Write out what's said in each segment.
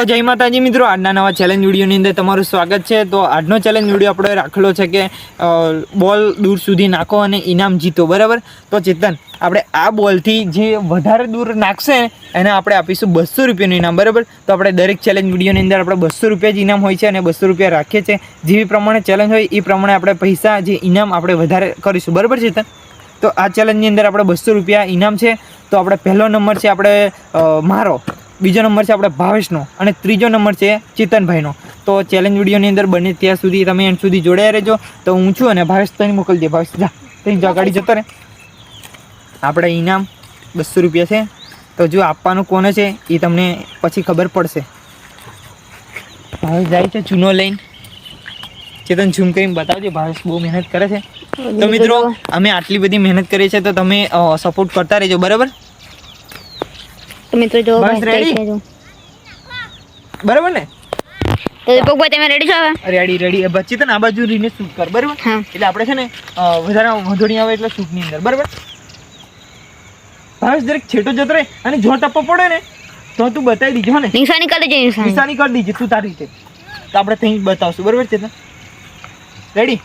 તો જય માતાજી મિત્રો. આજના નવા ચેલેન્જ વિડીયોની અંદર તમારું સ્વાગત છે. તો આજનો ચેલેન્જ વીડિયો આપણે રાખેલો છે કે બોલ દૂર સુધી નાખો અને ઇનામ જીતો, બરાબર? તો ચેતન, આપણે આ બોલથી જે વધારે દૂર નાખશે, એને આપણે આપીશું બસો રૂપિયાનું ઇનામ, બરાબર? તો આપણે દરેક ચેલેન્જ વિડીયોની અંદર આપણે બસો રૂપિયા જ ઇનામ હોય છે અને બસો રૂપિયા રાખીએ છીએ. જેવી પ્રમાણે ચેલેન્જ હોય, એ પ્રમાણે આપણે પૈસા જે ઇનામ આપણે વધારે કરીશું, બરાબર ચેતન? તો આ ચેલેન્જની અંદર આપણે બસો રૂપિયા ઇનામ છે. તો આપણે પહેલો નંબર છે આપણે મારો. બીજો નંબર છે આપણે ભાવેશનો અને ત્રીજો નંબર છે ચેતનભાઈનો. તો ચેલેન્જ વિડીયોની અંદર બને ત્યાં સુધી તમે એન્ડ સુધી જોડાયા રહેજો. તો હું છું અને ભાવેશ તને મોકલી દે. ભાવેશ, જા. તઈ જો, ગાડી જતો રહે. આપણે ઇનામ બસો રૂપિયા છે. તો જો આપવાનું કોને છે એ તમને પછી ખબર પડશે. ભાવેશ જાય છે ચૂનો લઈને. ચેતન, ઝૂમ કરીને બતાવજો. ભાવેશ બહુ મહેનત કરે છે. તો મિત્રો, અમે આટલી બધી મહેનત કરીએ છીએ તો તમે સપોર્ટ કરતા રહેજો. બરાબર? તો મિત્રો જો બસ રેડી બરાબર ને? તો દીપકભાઈ તમે રેડી છો હવે? રેડી રેડી બચ્ચી તને આ બાજુ રીને શૂટ કર બરાબર? એટલે આપણે છે ને વધારે વધોડી આવે એટલે શૂટની અંદર બરાબર? ભાવેશ દરેક છેટો જતો રહે અને જો ટપ્પો પડે ને તો તું બતાવી દીજો ને. નિશાની કરી દેજે નિશાની કરી દીજે તું તારી રીતે. તો આપણે ત્યાં બતાવશું બરાબર છે રેડી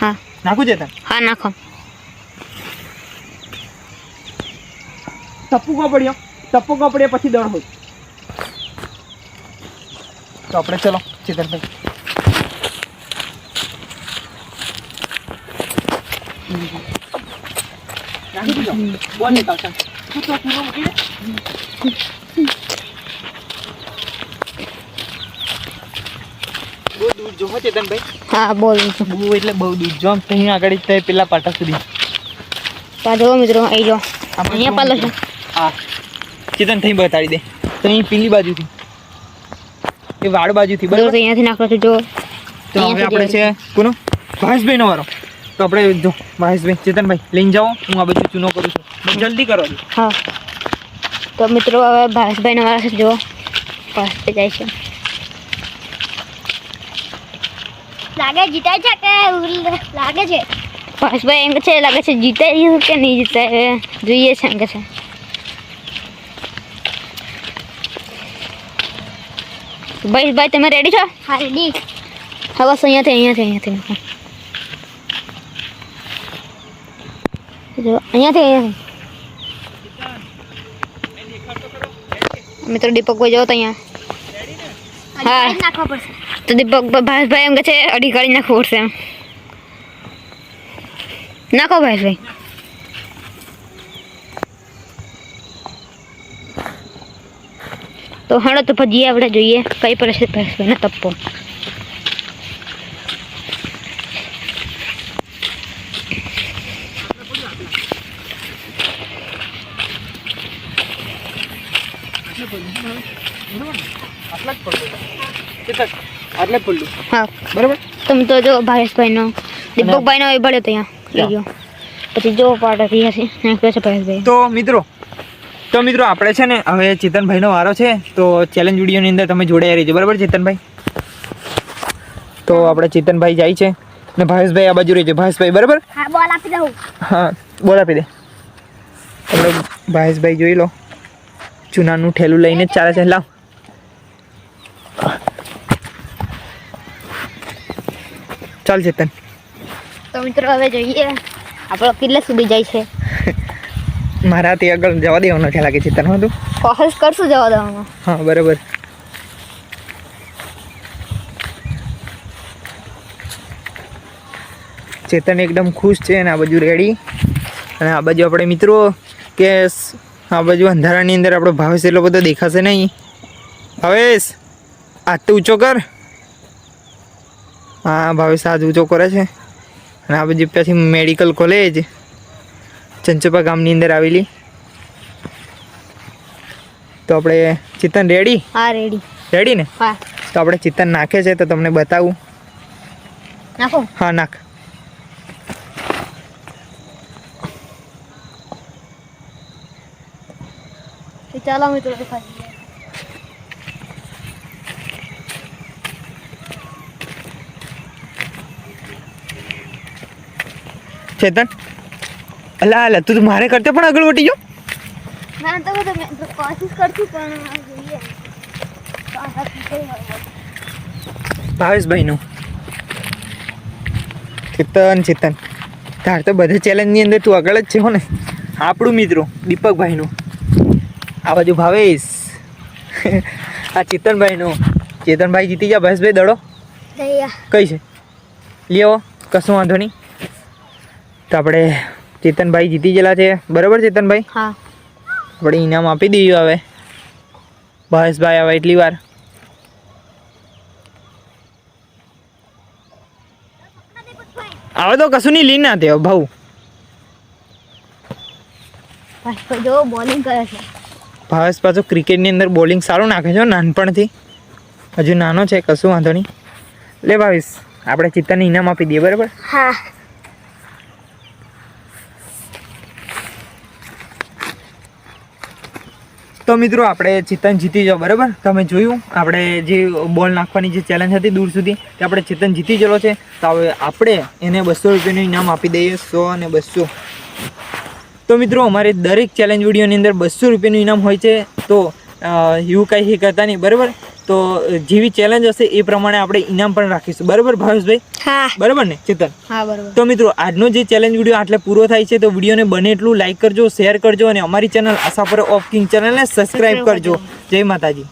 હા. નાખું છે હા નાખો. ટપ્પુ કો પડ્યો? ટપ્પુ કો પડ્યો પછી દળ હોય તો આપણે ચલો ચેતનભાઈ નાખી દીધો બોલ ને કાકા તું તો પૂરો મૂકી દે બહુ દૂર જો હો ચેતનભાઈ હા બોલું છું બહુ એટલે બહુ દૂર જો આમ ત્યાં આગળ જ થાય પેલા પાટા સુધી તો આ જુઓ મિત્રો અહીં જો આપણે અહીંયા પાલો છે હા ચેતન થઈ બતાડી દે. તો અહીં પેલી બાજુથી. એ વાડ બાજુથી જો તો બરાબર અહીંયાથી નાખો છો જો. તો હવે આપણે છે કોનો? મહેશભાઈ નો વારો. તો આપણે જો મહેશભાઈ ચેતનભાઈ લઈને જાઓ. હું આ બધું ચૂનો કરું છું. જલ્દી કરો હા. તો મિત્રો હવે ભાવેશભાઈનો વારો છે જો. પાસે જાય છે. લાગે જીતાય છે કે લાગે છે? ભાવેશભાઈ એમ કે છે લાગે છે જીતાય કે નહીં જીતાય. જોઈએ છે એમ કે છે. ભાઈ ભાઈ તમે રેડી છો? હા રેડી હા બસ અહીંયાથી અહીંયાથી અહીંયાથી નાખો. જો અહીંયાથી અહીંયાથી. મિત્રો દીપકભાઈ જાઓ તો અહીંયા. હા. હા નાખવા પડશે. તો દીપક ભાવેશભાઈ એમ કે છે અઢી કાઢી નાખવું પડશે એમ. નાખો ભાવેશભાઈ તો હણો તો ભજીએ આપણે જોઈએ. કઈ છે ભાવેશભાઈને તપ્પો. બરાબર તમે તો જો ભાવેશભાઈનો દીપકભાઈનો એ ભળ્યો ત્યાં લઈ ગયો. પછી જો હશે છે ભાવેશભાઈ. તો મિત્રો તો મિત્રો આપણે છે ને હવે ચેતનભાઈનો વારો છે તો ચેલેન્જ વિડીયોની અંદર તમે જોડાયા રહીજો. બરાબર ચેતનભાઈ? તો આપણે ચેતનભાઈ જાય છે. ને ભાવેશભાઈ આ બાજુ રહેજો. ભાવેશભાઈ બરાબર? હા બોલ આપી દઉં. હા બોલ આપી દે. આપણે ભાવેશભાઈ જોઈ લો. ચૂનાનું ઠેલું લઈને જ ચાલે છે. લાવ. ચાલ ચેતન. તો મિત્રો હવે જોઈએ. આપણો કેટલે સુધી જાય છે. મારાથી આગળ જવા દેવાનો છે લાગે ચેતન હા તું? કોશિશ કરશું જવા દેવામાં હા બરાબર. ચેતન એકદમ ખુશ છે અને આ બાજુ રેડી અને આ બાજુ આપણે મિત્રો કે આ બાજુ અંધારાની અંદર આપણો ભાવેશ એટલો બધો દેખાશે નહીં. ભાવેશ આ તો ઊંચો કર. હા ભાવેશ આજ ઊંચો કરે છે. અને આ બાજુ પછી મેડિકલ કોલેજ ચંચોપા ગામની અંદર આવેલી. તો આપણે ચેતન રેડી હા રેડી રેડી ને? હા. તો આપણે ચિતન નાખે છે તો તમને બતાવું. નાખો. હા નાખ. ચાલો મિત્રો ચેતન? અલા અલા તું મારે કરતે પણ આગળ વટી ગયો? ના તો તો કોશિશ કરશું પણ જોઈએ. ભાવેશભાઈનું ચેતન ચેતન. તાર તો બધા ચેલેન્જની અંદર તું આગળ જ છે હો ને. આપણું મિત્રો દીપકભાઈનું આ બાજુ ભાવેશ. આ ચેતનભાઈનું ચેતનભાઈ જીતી ગયા ભાવેશભાઈ દડો. કઈ છે? લ્યો કશું વાંધો નહીં. તો આપણે ચેતનભાઈ જીતી ગયેલા છે. બરાબર ચેતનભાઈ? હા. આપણે ઇનામ આપી દઈએ હવે. ભાવેશભાઈ આવે એટલી વાર. આવે તો કશું નહીં લઈને ના તે ભાઉ. જો બોલિંગ કરે છે. ભાવેશ પાછો ક્રિકેટની અંદર બોલિંગ સારું નાખે છે નાનપણથી. હજુ નાનો છે કશું વાંધો નહીં. લે ભાવેશ આપણે ચિત્તાને ઇનામ આપી દઈએ બરાબર? હા. તો મિત્રો, આપણે ચેતન જીતી જાઓ બરાબર? તમે જોયું? આપણે જે બોલ નાખવાની જે ચેલેન્જ હતી દૂર સુધી, તે આપણે ચેતન જીતી ગયેલો છે. તો હવે આપણે એને બસો રૂપિયાનું ઇનામ આપી દઈએ, સો અને બસો. તો મિત્રો, અમારે દરેક ચેલેન્જ વિડીયોની અંદર બસો રૂપિયાનું ઇનામ હોય છે. તો એવું કંઈ કરતા નહીં, બરાબર? તો જેવી ચેલેન્જ હશે એ પ્રમાણે આપણે ઇનામ પણ રાખીશું. બરાબર ભાવેશભાઈ? હા. બરાબર ને ચેતન? હા બરોબર. તો મિત્રો આજનો જે ચેલેન્જ વીડિયો આટલે પૂરો થાય છે તો વિડીયોને બને એટલું લાઈક કરજો શેર કરજો અને અમારી ચેનલ આશા ઓફ કિંગ ચેનલને સબસ્ક્રાઈબ કરજો. જય માતાજી.